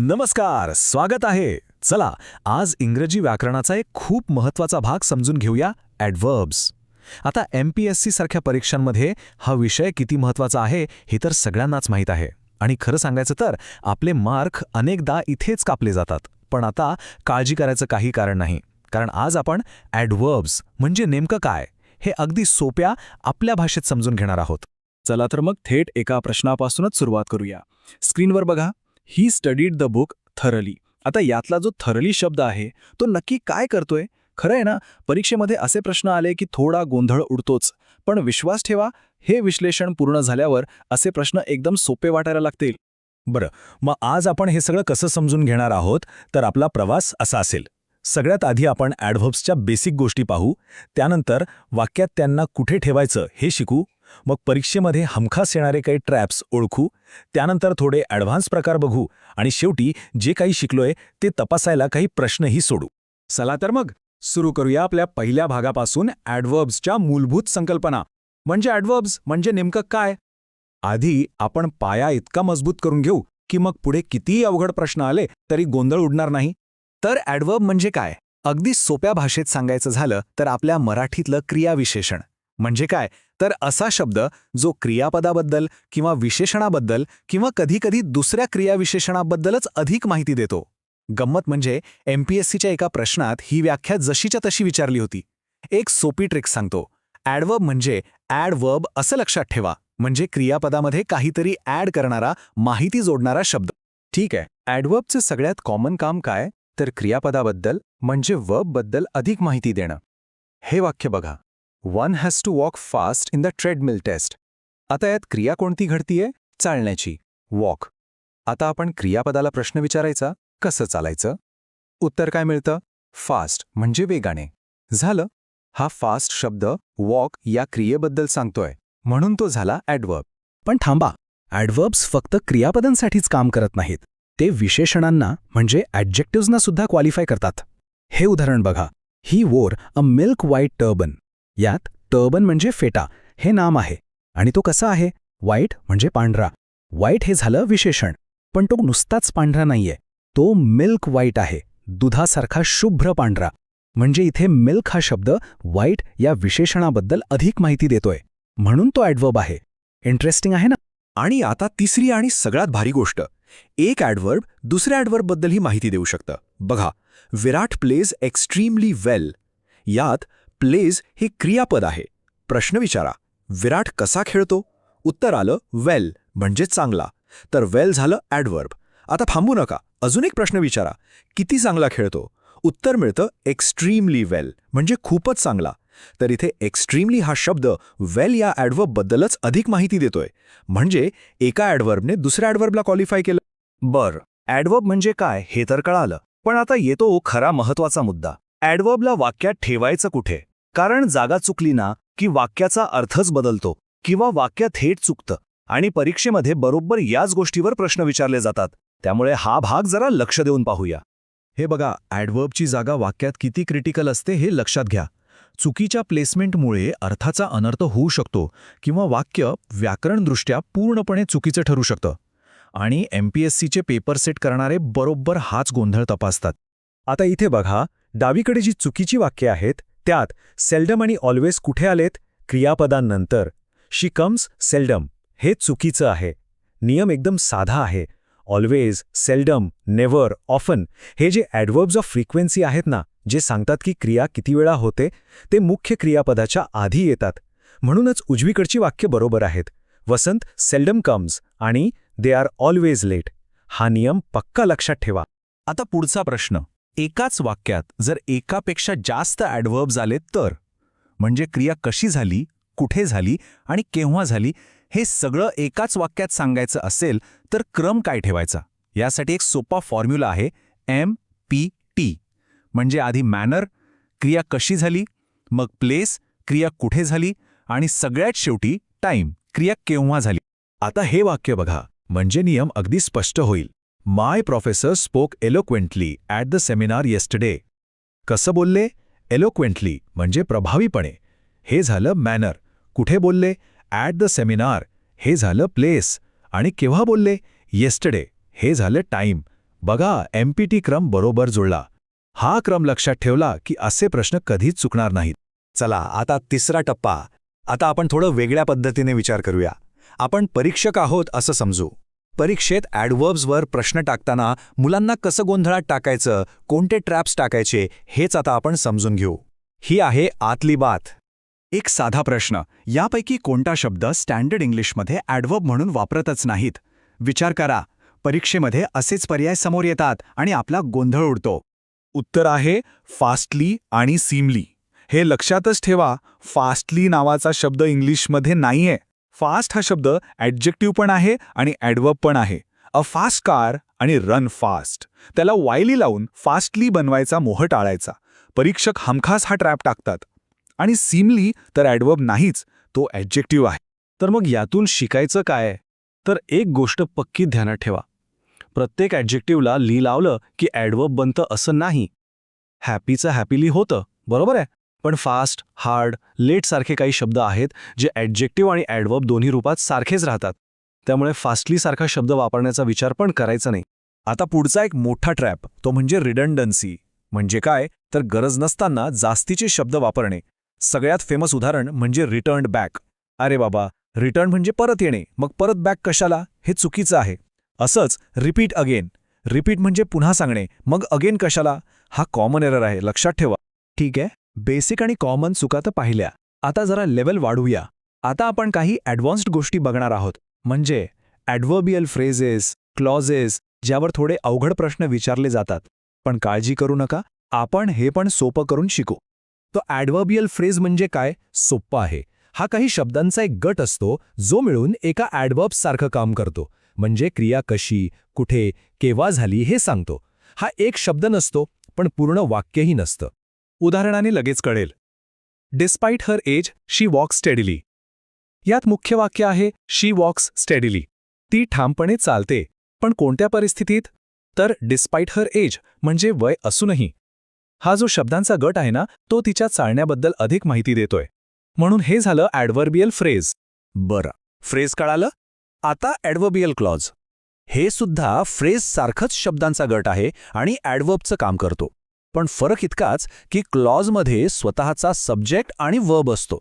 नमस्कार स्वागत आहे. चला आज इंग्रजी व्याकरणाचा एक खूप महत्त्वाचा भाग समजून घेऊया ॲडव्हर्ब्स आता एम पी एस सी सारख्या परीक्षांमध्ये हा विषय किती महत्त्वाचा आहे हे तर सगळ्यांनाच माहीत आहे. आणि खरं सांगायचं तर आपले मार्क अनेकदा इथेच कापले जातात. पण आता काळजी करायचं काही कारण नाही. कारण आज आपण ॲडव्हर्ब्स म्हणजे नेमकं काय हे अगदी सोप्या आपल्या भाषेत समजून घेणार आहोत. चला तर मग थेट एका प्रश्नापासूनच सुरुवात करूया. स्क्रीनवर बघा. ही स्टडीड द बुक थरली आता यातला जो थरली शब्द आहे तो नक्की काय करतोय? खरं आहे ना? परीक्षेमध्ये असे प्रश्न आले की थोडा गोंधळ उडतोच. पण विश्वास ठेवा हे विश्लेषण पूर्ण झाल्यावर असे प्रश्न एकदम सोपे वाटायला लागतील. बरं मग आज आपण हे सगळं कसं समजून घेणार आहोत? तर आपला प्रवास असा असेल. सगळ्यात आधी आपण ॲडव्हर्ब्सच्या बेसिक गोष्टी पाहू. त्यानंतर वाक्यात त्यांना कुठे ठेवायचं हे शिकू. मग परीक्षेमध्ये हमखास येणारे काही ट्रॅप्स ओळखू त्यानंतर थोडे ॲडव्हान्स प्रकार बघू आणि शेवटी जे काही शिकलोय ते तपासायला काही प्रश्नही सोडू. चला तर मग सुरू करूया आपल्या पहिल्या भागापासून ॲडवर्ब्सच्या मूलभूत संकल्पना. म्हणजे ॲडवर्ब्स म्हणजे नेमकं काय? आधी आपण पाया इतका मजबूत करून घेऊ की मग पुढे कितीही अवघड प्रश्न आले तरी गोंधळ उडणार नाही. तर ॲडवर्ब म्हणजे काय? अगदी सोप्या भाषेत सांगायचं झालं तर आपल्या मराठीतलं क्रियाविशेषण. म्हणजे काय? तर असा शब्द जो क्रियापदाबद्दल किंवा विशेषणाबद्दल किंवा कधीकधी दुसऱ्या क्रियाविशेषणाबद्दलच अधिक माहिती देतो. गंमत म्हणजे एमपीएससीच्या एका प्रश्नात ही व्याख्या जशीच्या तशी विचारली होती. एक सोपी ट्रिक सांगतो. ॲडवर्ब म्हणजे ॲडवर्ब असं लक्षात ठेवा. म्हणजे क्रियापदामध्ये काहीतरी ॲड करणारा माहिती जोडणारा शब्द. ठीक आहे. ॲडवर्बचं सगळ्यात कॉमन काम काय? तर क्रियापदाबद्दल म्हणजे वर्बबद्दल अधिक माहिती देणं. हे वाक्य बघा. One has to walk fast in the treadmill test आता यात क्रिया कोणती घडतीये? चालण्याची. वॉक आता आपण क्रियापदाला प्रश्न विचारायचा. कसं चालायचं? उत्तर काय मिळतं? फास्ट म्हणजे वेगाने. झालं? हा फास्ट शब्द वॉक या क्रियेबद्दल सांगतोय. म्हणून तो झाला ॲडवर्ब पण थांबा. ॲडवर्ब्स फक्त क्रियापदांसाठीच काम करत नाहीत. ते विशेषणांना म्हणजे ॲडजेक्टिव्हजना सुद्धा क्वालिफाय करतात. हे उदाहरण बघा. He wore a milk white turban यात टर्बन म्हणजे फेटा हे नाम आहे आणि तो कसा आहे? वाईट म्हणजे पांढरा. वाईट हे झालं विशेषण पण तो नुसताच पांढरा नाहीये. तो मिल्क वाईट आहे दुधासारखा शुभ्र पांढरा. म्हणजे इथे मिल्क हा शब्द वाईट या विशेषणाबद्दल अधिक माहिती देतोय. म्हणून तो ॲडवर्ब आहे. इंटरेस्टिंग आहे ना? आणि आता तिसरी आणि सगळ्यात भारी गोष्ट एक ॲडवर्ब दुसऱ्या ॲडवर्बबद्दलही माहिती देऊ शकतं. बघा विराट प्लेज एक्स्ट्रीमली वेल. यात प्लेज हे क्रियापद आहे. प्रश्न विचारा विराट कसा खेळतो? उत्तर आलं वेल म्हणजे चांगला. तर वेल झालं ॲडवर्ब आता थांबू नका अजून एक प्रश्न विचारा किती चांगला खेळतो? उत्तर मिळतं एक्स्ट्रीमली वेल म्हणजे खूपच चांगला. तर इथे एक्स्ट्रीमली हा शब्द वेल या ॲडवर्बबद्दलच अधिक माहिती देतोय. म्हणजे एका ॲडवर्बने दुसऱ्या ॲडवर्बला क्वालिफाय केलं. बर ॲडवर्ब म्हणजे काय हे तर कळालं. पण आता येतो खरा महत्त्वाचा मुद्दा. ॲडवर्बला वाक्यात ठेवायचं कुठे? कारण जागा चुकली ना की वाक्याचा अर्थच बदलतो किंवा वाक्य थेट चुकतं आणि परीक्षेमध्ये बरोबर याच गोष्टीवर प्रश्न विचारले जातात त्यामुळे हा भाग जरा लक्ष देऊन पाहूया. हे बघा ॲडवर्बची जागा वाक्यात किती क्रिटिकल असते हे लक्षात घ्या. चुकीच्या प्लेसमेंटमुळे अर्थाचा अनर्थ होऊ शकतो किंवा वाक्य व्याकरणदृष्ट्या पूर्णपणे चुकीचं ठरू शकतं. आणि एम पी एस सीचे पेपर सेट करणारे बरोबर हाच गोंधळ तपासतात. आता इथे बघा डावीकडे जी चुकीची वाक्य आहेत त्यात सेल्डम आणि ऑलवेज कुठे आलेत? क्रियापदांनंतर. She comes seldom. हे चुकीचं आहे. नियम एकदम साधा आहे. ऑलवेज सेल्डम नेव्हर ऑफन हे जे ॲडवर्ब्स ऑफ फ्रिक्वेन्सी आहेत ना जे सांगतात की क्रिया किती वेळा होते ते मुख्य क्रियापदाच्या आधी येतात. म्हणूनच उजवीकडची वाक्य बरोबर आहेत. वसंत सेल्डम कम्स आणि दे आर ऑलवेज लेट. हा नियम पक्का लक्षात ठेवा. आता पुढचा प्रश्न. एकाच वाक्यात जर एकापेक्षा जास्त ॲडवर्ब्स आले तर. म्हणजे क्रिया कशी झाली कुठे झाली आणि केव्हा झाली हे सगळं एकाच वाक्यात सांगायचं असेल तर क्रम काय ठेवायचा? यासाठी एक सोपा फॉर्म्युला आहे एम पी टी म्हणजे आधी मॅनर क्रिया कशी झाली मग प्लेस क्रिया कुठे झाली आणि सगळ्यात शेवटी टाईम क्रिया केव्हा झाली. आता हे वाक्य बघा. म्हणजे नियम अगदी स्पष्ट होईल. My professor spoke eloquently at the seminar yesterday कसं बोलले? एलोक्वेंटली म्हणजे प्रभावीपणे. हे झालं मॅनर कुठे बोलले? ॲट द सेमिनार हे झालं प्लेस आणि केव्हा बोलले? येस्टडे हे झालं टाईम बघा एमपीटी क्रम बरोबर जुळला. हा क्रम लक्षात ठेवला की असे प्रश्न कधीच चुकणार नाहीत. चला आता तिसरा टप्पा. आता आपण थोडं वेगळ्या पद्धतीने विचार करूया. आपण परीक्षक आहोत असं समजू. परीक्षेत ॲडवर्ब्सवर प्रश्न टाकताना मुलांना कसं गोंधळात टाकायचं कोणते ट्रॅप्स टाकायचे हेच आता आपण समजून घेऊ. ही आहे आतली बात. एक साधा प्रश्न. यापैकी कोणता शब्द स्टँडर्ड इंग्लिशमध्ये ॲडवर्ब म्हणून वापरतच नाहीत? विचार करा. परीक्षेमध्ये असेच पर्याय समोर येतात आणि आपला गोंधळ उडतो. उत्तर आहे फास्टली आणि सीमली हे लक्षातच ठेवा फास्टली नावाचा शब्द इंग्लिशमध्ये नाहीये. फास्ट हा शब्द ॲडजेक्टिव्ह पण आहे आणि ॲडवर्ब पण आहे. अ फास्ट कार आणि रन फास्ट त्याला वायली लावून फास्टली बनवायचा मोह टाळायचा. परीक्षक हमखास हा ट्रॅप टाकतात. आणि सीमली तर ॲडवर्ब नाहीच तो ॲडजेक्टिव्ह आहे. तर मग यातून शिकायचं काय? तर एक गोष्ट पक्की ध्यानात ठेवा. प्रत्येक ॲडजेक्टिव्हला ली लावलं की ॲडवर्ब बनतं असं नाही. हॅपीचं हॅपीली होतं बरोबर आहे? पण फास्ट हार्ड लेट सारखे काही शब्द आहेत जे ॲडजेक्टिव्ह आणि ॲडवर्ब दोन्ही रूपात सारखेच राहतात. त्यामुळे फास्टली सारखा शब्द वापरण्याचा विचार पण करायचा नाही. आता पुढचा एक मोठा ट्रॅप तो म्हणजे रिडंडन्सी म्हणजे काय? तर गरज नसताना जास्तीचे शब्द वापरणे. सगळ्यात फेमस उदाहरण म्हणजे रिटर्न्ड बॅक अरे बाबा रिटर्न म्हणजे परत येणे. मग परत बॅक कशाला? हे चुकीचं आहे. असंच रिपीट अगेन रिपीट म्हणजे पुन्हा सांगणे. मग अगेन कशाला? हा कॉमन एरर आहे. लक्षात ठेवा. ठीक आहे? बेसिक आणि कॉमन चुका तर पाहिल्या. आता जरा लेवल वाढवूया आता आपण काही ॲडव्हान्स्ड गोष्टी बघणार आहोत. म्हणजे ॲडव्हर्बियल फ्रेजेस क्लॉजेस ज्यावर थोडे अवघड प्रश्न विचारले जातात. पण काळजी करू नका आपण हे पण सोपं करून शिकू. तो ॲडव्हर्बियल फ्रेज म्हणजे काय? सोप्पं आहे. हा काही शब्दांचा एक गट असतो जो मिळून एका ॲडवर्ब्ससारखं काम करतो. म्हणजे क्रिया कशी कुठे केव्हा झाली हे सांगतो. हा एक शब्द नसतो पण पूर्ण वाक्यही नसतं. उदाहरणाने लगेच कळेल. Despite her age she walks steadily यात मुख्य वाक्य आहे शी वॉक्स स्टेडिली ती ठामपणे चालते पण कोणत्या परिस्थितीत? तर डिस्पाईट हर एज म्हणजे वय असूनही. हा जो शब्दांचा गट आहे ना तो तिच्या चालण्याबद्दल अधिक माहिती देतोय. म्हणून हे झालं ॲडवर्बियल फ्रेज बरं. फ्रेज कळालं? आता ॲडव्हर्बियल क्लॉज हे सुद्धा फ्रेज सारखंच शब्दांचा गट आहे आणि ॲडवर्बचं काम करतो. पण फरक इतकाच की क्लॉजमध्ये स्वतःचा सब्जेक्ट आणि वर्ब असतो.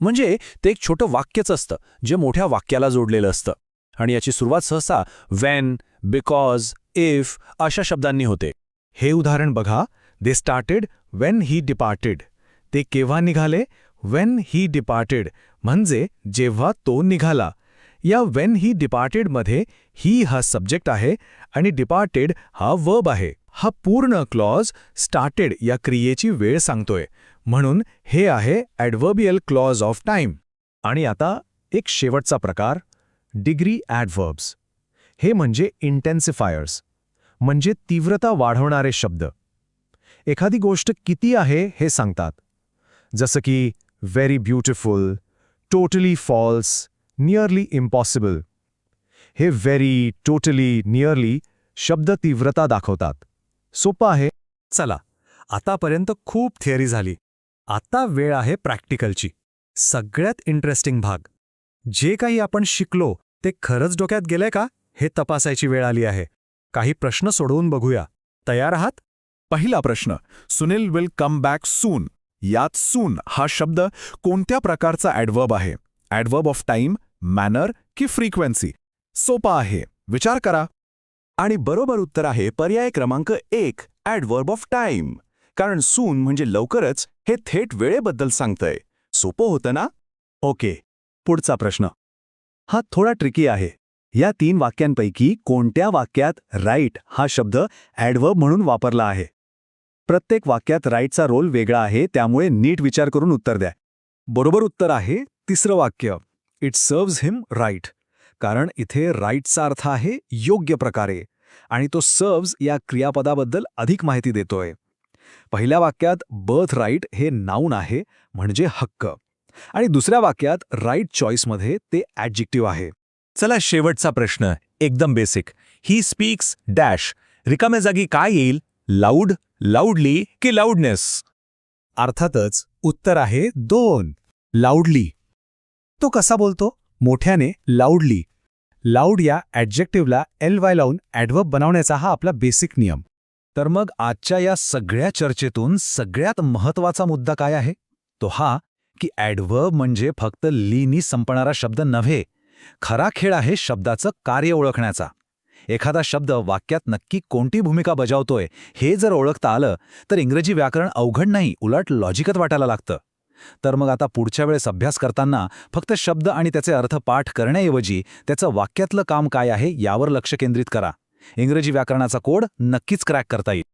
म्हणजे ते एक छोटं वाक्यच असतं जे मोठ्या वाक्याला जोडलेलं असतं. आणि याची सुरुवात सहसा वेन बिकॉज इफ अशा शब्दांनी होते. हे उदाहरण बघा. They started when he departed ते केव्हा निघाले? वेन ही डिपार्टेड म्हणजे जेव्हा तो निघाला. या वेन ही डिपार्टेडमध्ये ही हा सब्जेक्ट आहे आणि डिपार्टेड हा वर्ब आहे. हा पूर्ण क्लॉज स्टार्टेड या क्रियेची वेळ सांगतोय. म्हणून हे आहे ॲडव्हर्बियल क्लॉज ऑफ टाइम आणि आता एक शेवटचा प्रकार डिग्री ॲडव्हर्ब्स हे म्हणजे इंटेन्सिफायर्स म्हणजे तीव्रता वाढवणारे शब्द. एखादी गोष्ट किती आहे हे सांगतात. जसं की very beautiful totally false nearly impossible हे व्हेरी टोटली नियरली शब्द तीव्रता दाखवतात. सोपं आहे. चला आतापर्यंत खूप थिअरी झाली. आता वेळ आहे प्रॅक्टिकलची. सगळ्यात इंटरेस्टिंग भाग. जे काही आपण शिकलो ते खरंच डोक्यात गेलंय का? हे तपासायची वेळ आली आहे. काही प्रश्न सोडवून बघूया. तयार आहात? पहिला प्रश्न Sunil will come back soon यात सून हा शब्द कोणत्या प्रकारचा ॲडवर्ब आहे? ॲडवर्ब ऑफ टाईम मॅनर की फ्रिक्वेन्सी सोपा आहे. विचार करा. आणि बरोबर उत्तर आहे पर्याय क्रमांक एक ॲडवर्ब ऑफ टाईम कारण सून म्हणजे लवकरच हे थेट वेळेबद्दल सांगतंय. सोपं होतं ना? ओके पुढचा प्रश्न. हा थोडा ट्रिकी आहे. या तीन वाक्यांपैकी कोणत्या वाक्यात राईट हा शब्द ॲडवर्ब म्हणून वापरला आहे? प्रत्येक वाक्यात राईटचा रोल वेगळा आहे त्यामुळे नीट विचार करून उत्तर द्या. बरोबर उत्तर आहे तिसरं वाक्य. इट सर्व्ज हिम राईट कारण इथे राईटचा अर्थ आहे योग्य प्रकारे. आणि तो सर्व्स या क्रियापदाबद्दल अधिक माहिती देतोय. पहिल्या वाक्यात बर्थ राईट हे नाऊन आहे म्हणजे हक्क. आणि दुसऱ्या वाक्यात राईट चॉईसमध्ये ते ॲडजेक्टिव्ह आहे. चला शेवटचा प्रश्न एकदम बेसिक ही स्पीक्स डॅश रिकाम्या जागी काय येईल? लाऊड लाऊडली की लाऊडनेस अर्थातच उत्तर आहे दोन. लाऊडली तो कसा बोलतो? मोठ्याने लाऊडली लाऊड या ॲडजेक्टिव्हला एल वाय लावून ॲडवर्ब बनवण्याचा हा आपला बेसिक नियम. तर मग आजच्या या सगळ्या चर्चेतून सगळ्यात महत्त्वाचा मुद्दा काय आहे? तो हा की ॲडवर्ब म्हणजे फक्त लीनी संपणारा शब्द नव्हे खरा खेळ आहे शब्दाचं कार्य ओळखण्याचा. एखादा शब्द वाक्यात नक्की कोणती भूमिका बजावतोय हे जर ओळखता आलं तर इंग्रजी व्याकरण अवघड नाही उलट लॉजिकच वाटायला लागतं. तर मग आता पुढच्या वेळेस अभ्यास करताना फक्त शब्द आणि त्याचे अर्थ पाठ करण्याऐवजी त्याचं वाक्यातलं काम काय आहे यावर लक्ष केंद्रित करा. इंग्रजी व्याकरणाचा कोड नक्कीच क्रॅक करता येईल.